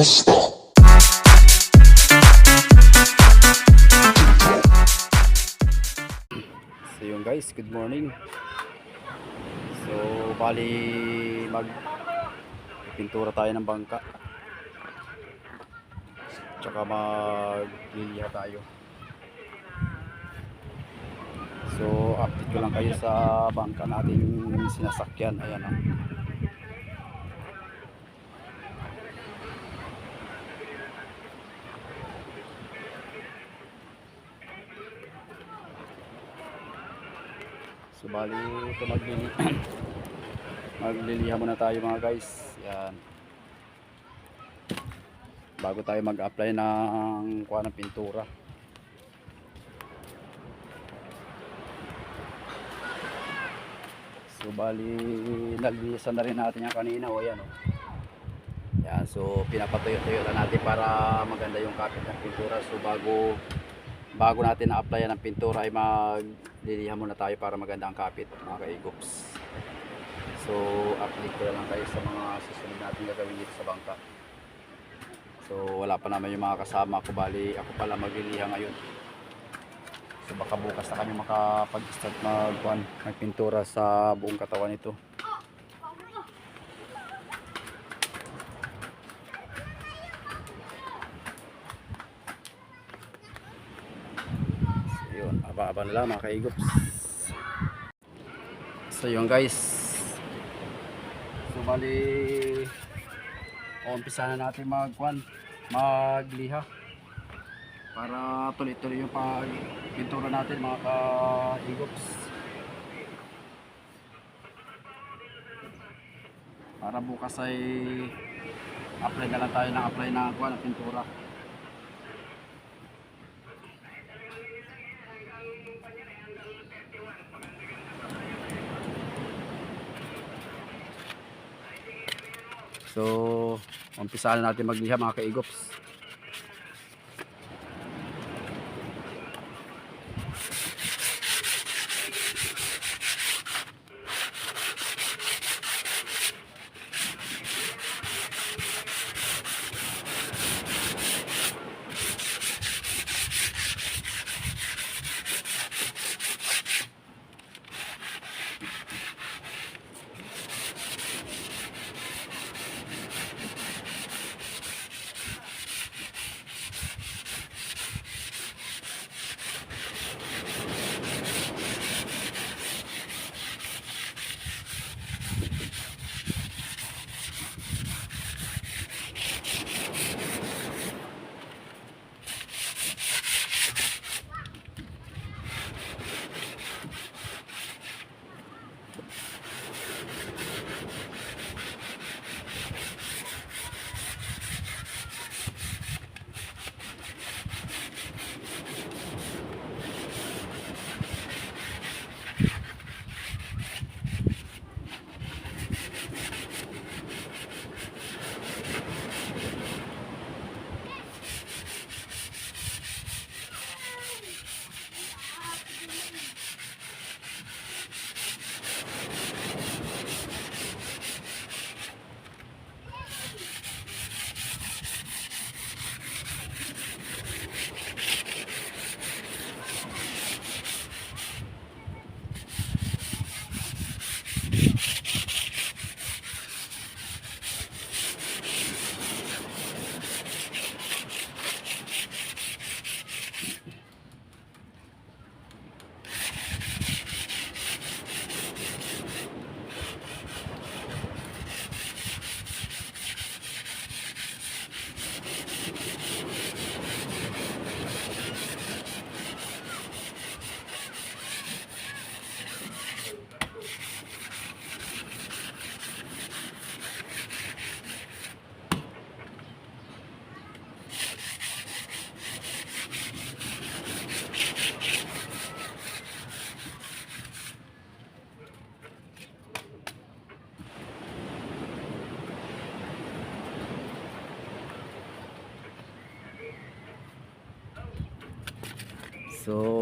Rasta. So yun guys, good morning. So bali mag pintura tayo ng bangka. Tsaka magliliha tayo. So update ko lang kayo sa bangka natin sinasakyan. Ayan oh. So bali ito maglili magliliha muna tayo mga guys. Yan. Bago tayo mag-apply ng kuha ng pintura. So bali nalilisan na rin natin yan kanina o yan o. Yan, so pinapatuyo-tuyo na natin para maganda yung kapit ng pintura. So bago bago natin na-apply ng pintura ay maglilihan muna tayo para maganda ang kapit mga kaigops. So update ko lang kayo sa mga susunod natin gagawin dito sa bangka. So wala pa naman yung mga kasama ko bali ako pala magliliha ngayon. So baka bukas na kami makapag-start magkuhan magpintura sa buong katawan nito. Yun, aba-aba na mga kaigops. So yun guys. So bali umpisa na natin magkuhan, magliha para tuloy-tuloy yung pag pintura natin mga ka-igops. Para bukas ay apply na lang tayo ng apply ng kuhan ng pintura. So, umpisa na natin magliha mga kaigops.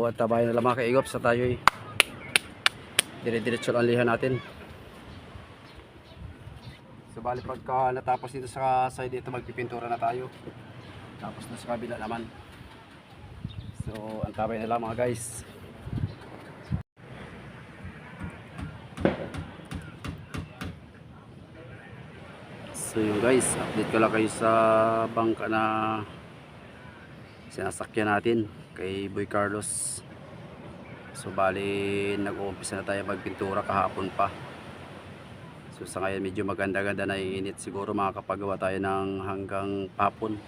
At tabayan na lang mga kaigops sa tayo eh. Dire-diretso ang liha natin. So, bali pagka natapos dito sa side dito magpipintura na tayo. Tapos na sa kabila naman. So antabay na lang mga guys. So yun guys, update ko lang kayo sa bangka na sinasakyan natin kay Boy Carlos. So bali nag-uumpisa na tayo magpintura kahapon pa. So sa ngayon medyo maganda-ganda na init siguro makakapagawa tayo ng hanggang hapon.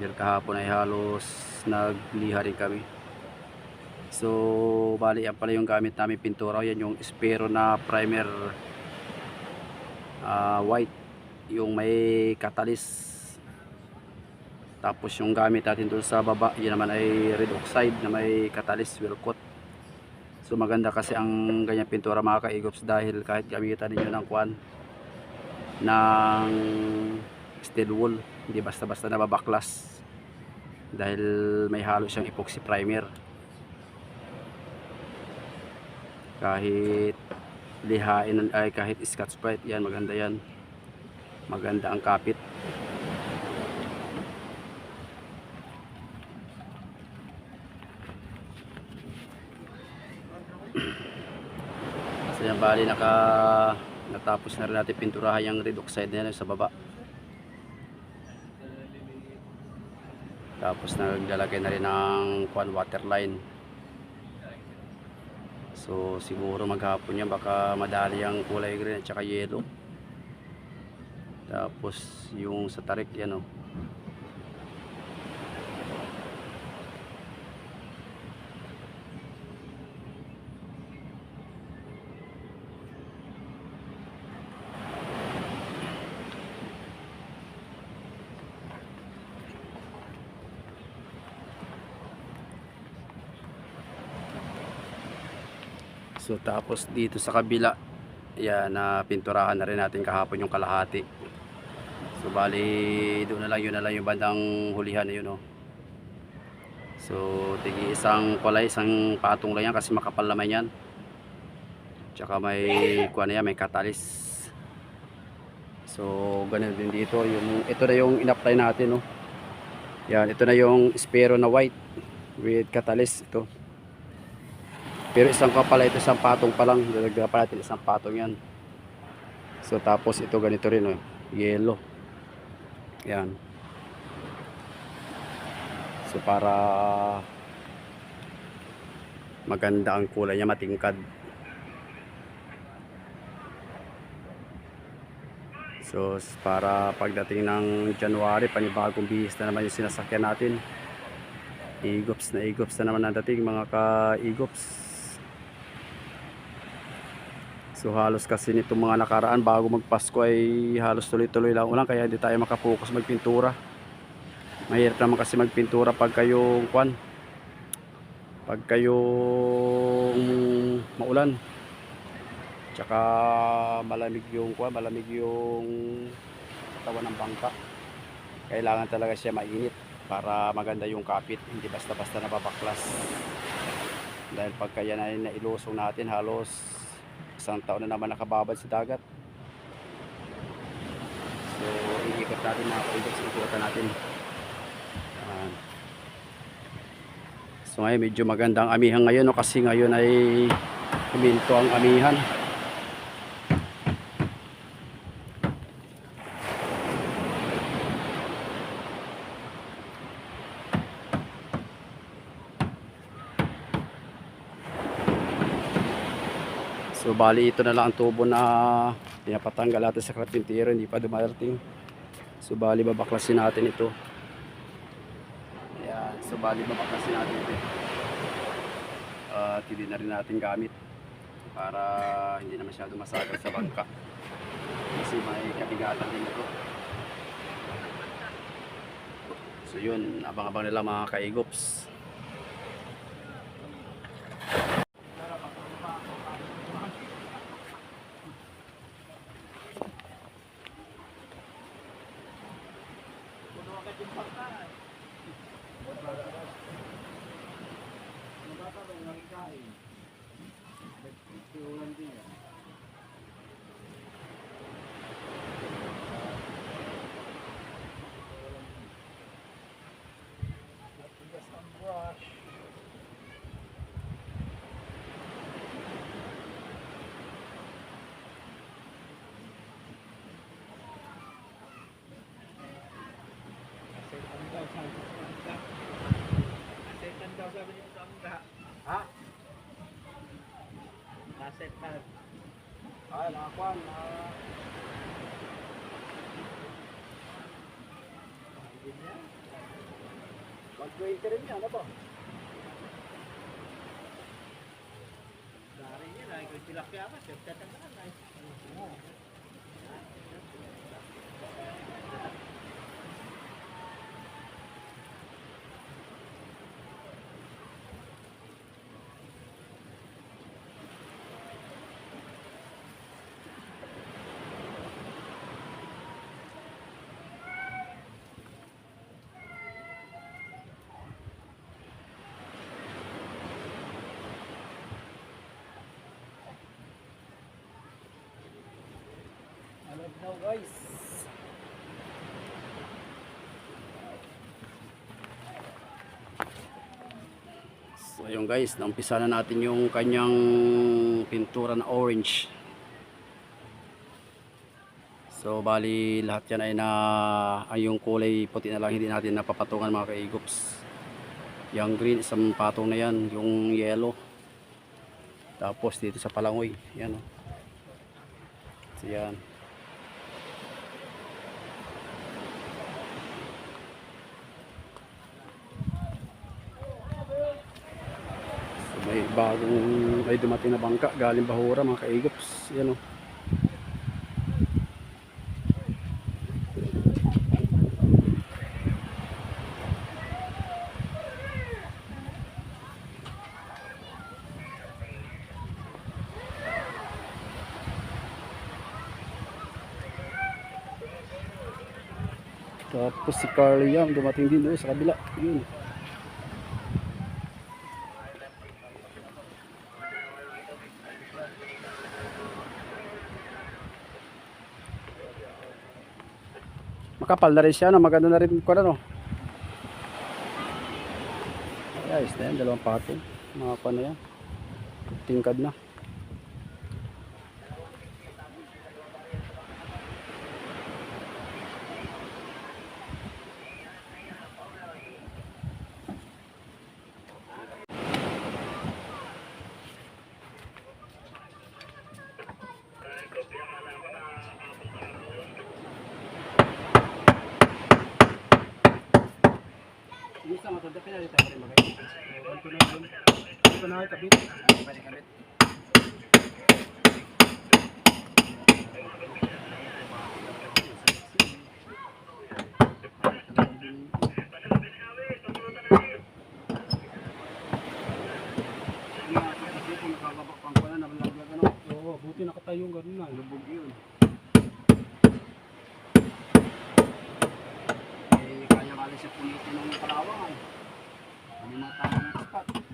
Dahil kahapon ay halos nagliha rin kami. So bali yan pala yung gamit namin pintura. Yan yung Espero na primer ah, white. Yung may catalyst. Tapos yung gamit natin doon sa baba, yun naman ay red oxide na may catalyst will coat. So maganda kasi ang ganyan pintura mga kaigops dahil kahit gamitan ninyo ng kwan ng steel wool, hindi basta-basta nababaklas dahil may halo siyang epoxy primer. Kahit lihain ay kahit scotch brite yan maganda yan. Maganda ang kapit. So yan bali naka natapos na rin natin pinturahan yung red oxide na sa baba. Tapos naglalagay na rin ng kwan water line. So siguro maghapon yan baka madali ang kulay green at saka yellow. Tapos yung sa tarik yan oh. So tapos dito sa kabila, yan na pinturahan na rin natin kahapon yung kalahati. So bali doon na lang yun na lang yung bandang hulihan na yun oh. So tigi isang kulay, isang patong lang yan kasi makapal naman yan. Tsaka may kuha na yan, may catalyst. So ganun din dito, yung ito na yung in-apply natin oh. Yan, ito na yung Spero na white with catalyst ito. Pero isang kapala ito, isang patong pa lang. Dalagdagan pa natin isang patong yan. So tapos ito ganito rin, oh, yellow. Yan. So para maganda ang kulay niya, matingkad. So para pagdating ng January, panibagong bihis na naman yung sinasakyan natin. Igops na igops na naman ang dating mga ka-igops. So halos kasi nitong mga nakaraan bago magpasko ay halos tuloy-tuloy lang ulan kaya hindi tayo makapokus magpintura. Mahirap naman kasi magpintura pag kayong kwan. Pag kayong maulan. Tsaka malamig yung kwan, malamig yung katawan ng bangka. Kailangan talaga siya mainit para maganda yung kapit, hindi basta-basta nababaklas. Dahil pagka yan ay nailusong natin halos isang taon na naman nakababad sa dagat. So iikot natin mga kaibig sa natin. Ayan. so ngayon medyo magandang amihan ngayon no, kasi ngayon ay huminto ang amihan So bali ito na lang ang tubo na pinapatanggal natin sa karpintero, hindi pa dumarating. So bali babaklasin natin ito. Ayan, so bali babaklasin natin ito. At hindi na rin natin gamit para hindi na masyado masagal sa bangka. Kasi may kabigatan din ito. So yun, abang-abang nila mga kaigops. Ha? Naset na. Ay, nakakuan. Hindi niya. 120 rin niya, ano ba? Dari niya, lagi ko silakya ka, Alam daw guys. So ayun guys, naumpisa na natin yung kanyang pintura na orange. So bali lahat yan ay na ay yung kulay puti na lang hindi natin napapatungan mga kaigops. Yung green isang patong na yan, yung yellow. Tapos dito sa palangoy, yan oh. So yan. So, may bagong may dumating na bangka galing Bahura mga kaigops. Yan o. Tapos si Carly Young dumating din doon sa kabila. Yun. Makapal na rin siya, no? maganda na rin ko na, no? Ayos na yan, dalawang patong. Mga pa na yan. Tingkad na. Yung sa matanda, pinalita ko rin magay. Ito na yun. Ito na yung kabit. Pwede kabit. Oo, buti nakatayong ganun na. Lubog yun. Eh, kaya kali siya punitin ng Palawan. Ano na tama ng spot?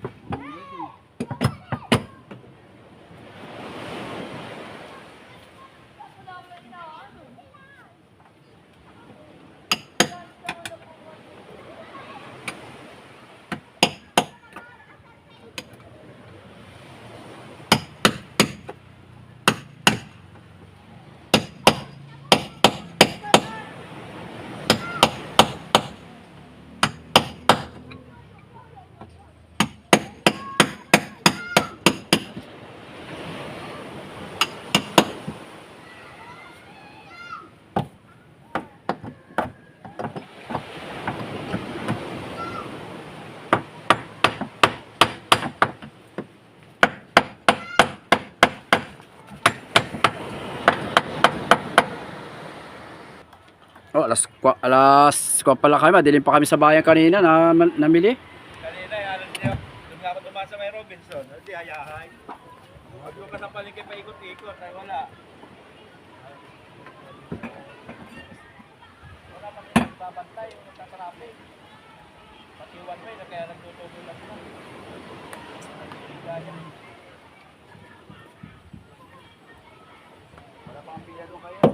Alas, kwa, alas kwa pala kami. Madilim pa kami sa bayan kanina na namili. Kanina, eh, alam niyo, doon ako tumasa may Robinson. Hindi, hayahay. Huwag mo ka sa palengke pa ikot-ikot. Ay, wala. Wala pa rin nagbabantay, yung nagtatraffic. Pati one way, na kaya nagtutubo lang kaya. Wala pa ang pila doon kayo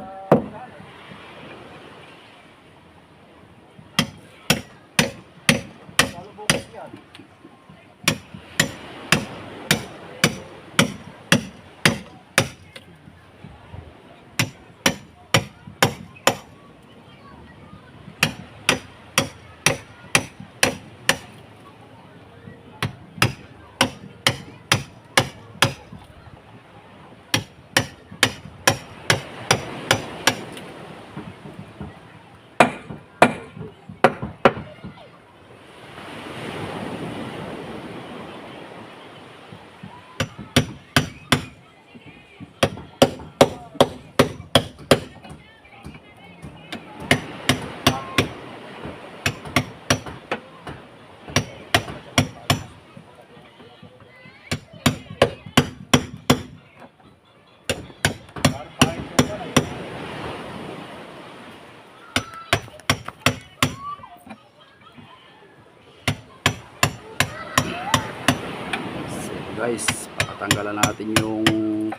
tatanggalan natin yung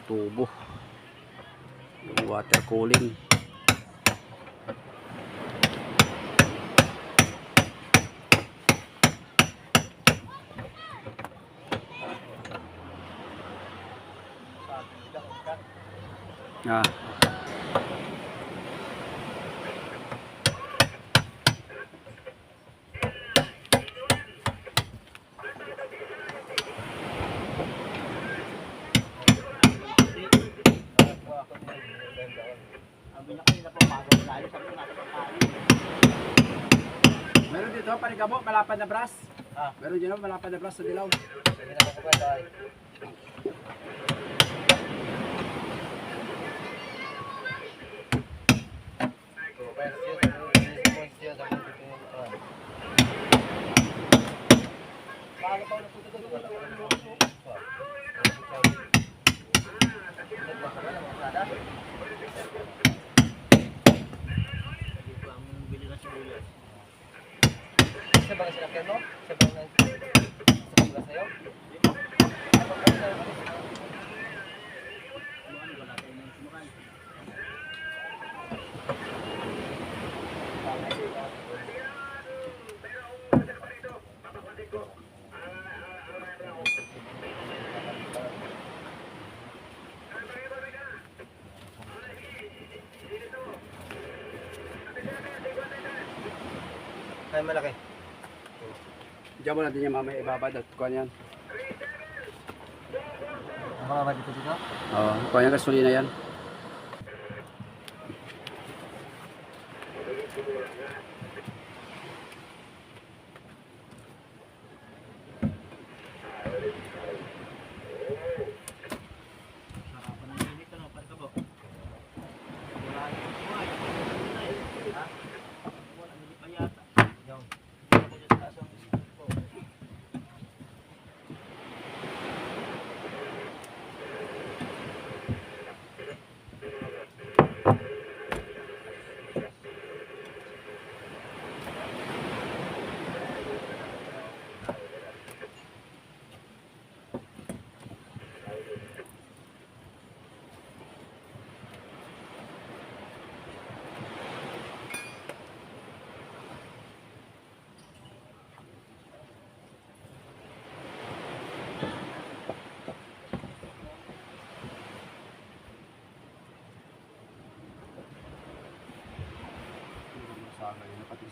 tubo. Yung water cooling. Ah Nakakuha ako din, naganda ako. Sabi niya kanina po, pagod tayo. Sabi ko natin pagkain. meron dito panigabo malapad na brass Ah. meron dito malapad na brass sa dilaw. Sige na ako kwenta ay. Paano pa napunta doon? Wala pa naman ako. Nagpapala ng masada. Hindi ko ang bili ng sibuyas. Isa ba ang sinakyan mo? Isa ba ang sa sa'yo? Ano ba sa'yo? Ano ano wala tayo ng sumakay. Ay, malaki. Diyan mo natin yung mamaya ibabad at kuha yan Ang mga ba dito dito? Oo, kuha yan gasolina yan. Sarapan ng init ano, parang kabo. Wala yung sumakay. Ha? Wala hindi pa yata. Yung. Hindi ko sa taas ang ko.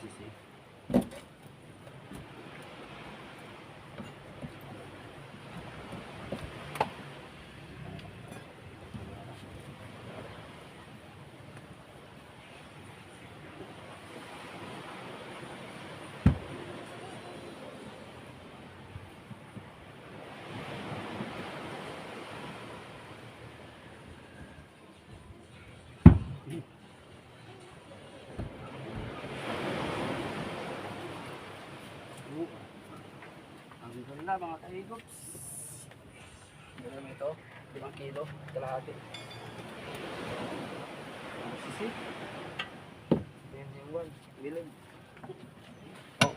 Saga yun, mga kaigops. Ganun ito. 5 kilo, kalahati. Sisi. Yan yung one. Willing. Oh.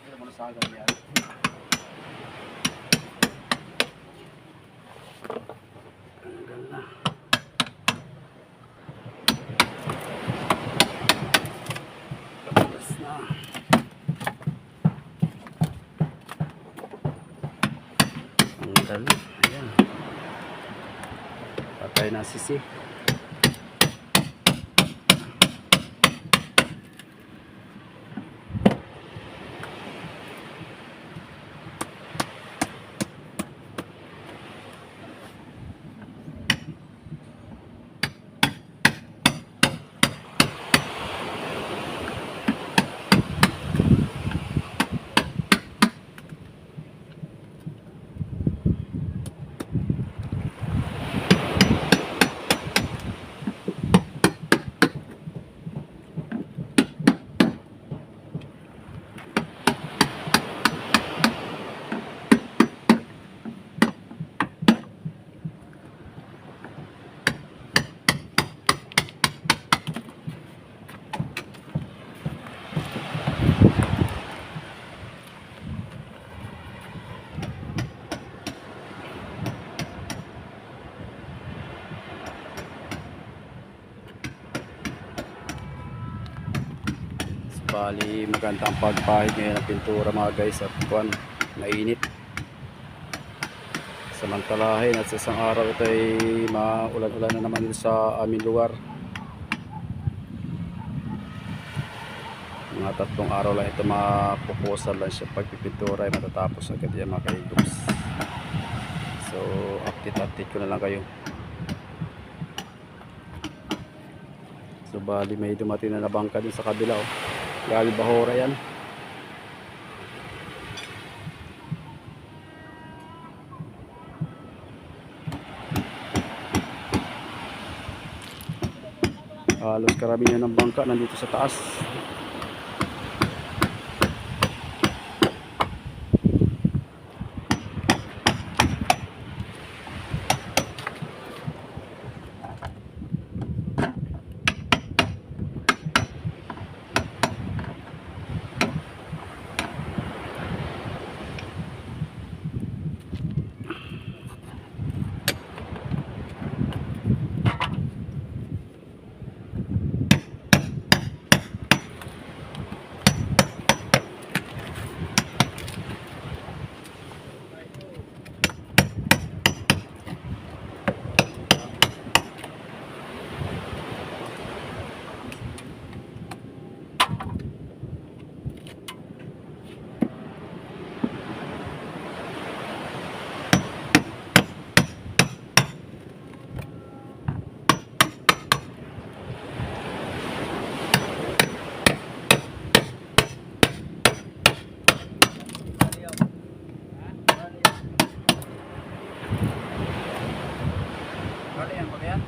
Hindi mo nasagal yan. Ang ganda. Tapos na. Ang dali. Ayan. Patay na sisi. Bali, maganda ang pagpahid ngayon ng pintura mga guys at kuan, mainit. Samantalahin at sa isang araw ito ay maulan-ulan na naman sa aming lugar. Mga tatlong araw lang ito mapupusan lang siya pagpipintura ay matatapos agad yan mga kaigops. So, update-update ko na lang kayo. So, bali may dumating na nabangka din sa kabila. Oh. Galing Bahora yan. Halos karamihan ng bangka nandito sa taas. Kali yan, kali yan.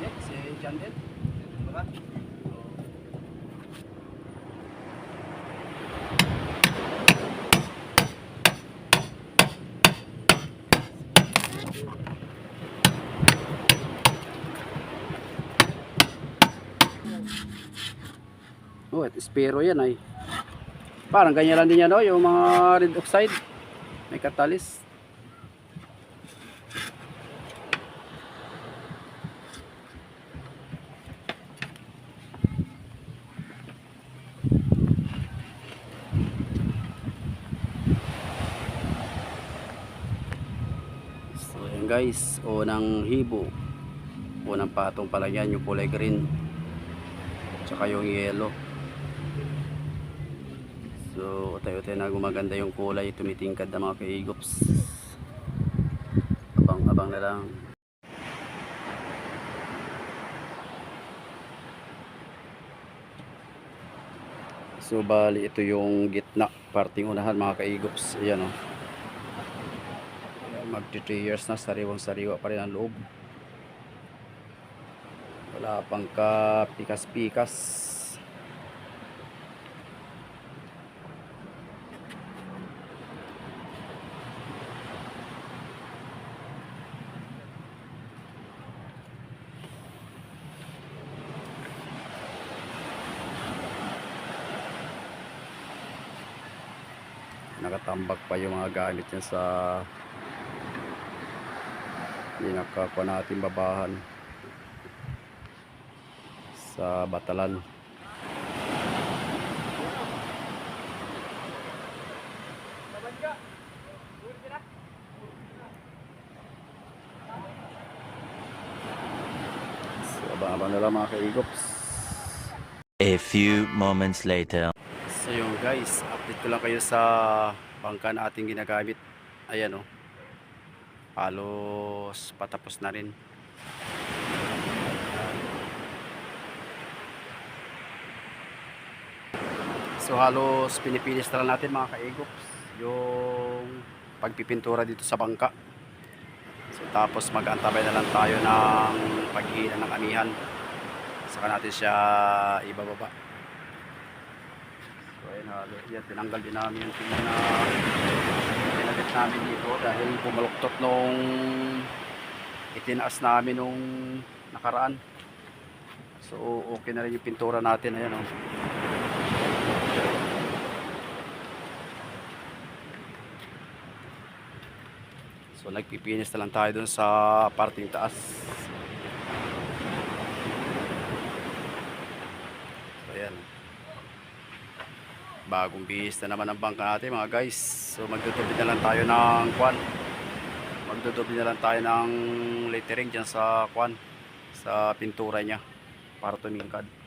Yes, si John din. Diba? Espero yan ay. Parang ganyan lang din yan, oh, yung mga red oxide. May catalyst. So guys, unang hibo. Unang patong pala yan, yung kulay green. Tsaka yung yellow. So tayo-tayo na gumaganda yung kulay, tumitingkad na mga kaigops. Abang-abang na lang. So bali ito yung gitna, parting unahan mga kaigops. Ayan o. Magti 3 years na, sariwang sariwa pa rin ang loob. Wala pang kapikas-pikas. nakatambak pa yung mga gamit niya sa pinakakuha natin babahan. Sa batalan. So abang-abang na lang mga kaigops A few moments later. So yun guys, update ko lang kayo sa bangka na ating ginagamit. Ayan o. Halos patapos na rin. So halos pinipilis na natin mga kaigops yung pagpipintura dito sa bangka. So tapos mag-antabay na lang tayo ng paghihina ng amihan. Saka natin siya ibababa. So ayun, halo. Yan, tinanggal din namin yung na pinagit namin dito dahil pumaluktot nung itinaas namin nung nakaraan. So okay na rin yung pintura natin. Ayan, oh. So nagpipinis na lang tayo dun sa parting taas. So ayan. Bagong bihis na naman ang bangka natin mga guys. So magdudubi na lang tayo ng kwan. Magdudubi na lang tayo ng lettering dyan sa kwan sa pintura niya para tumingkad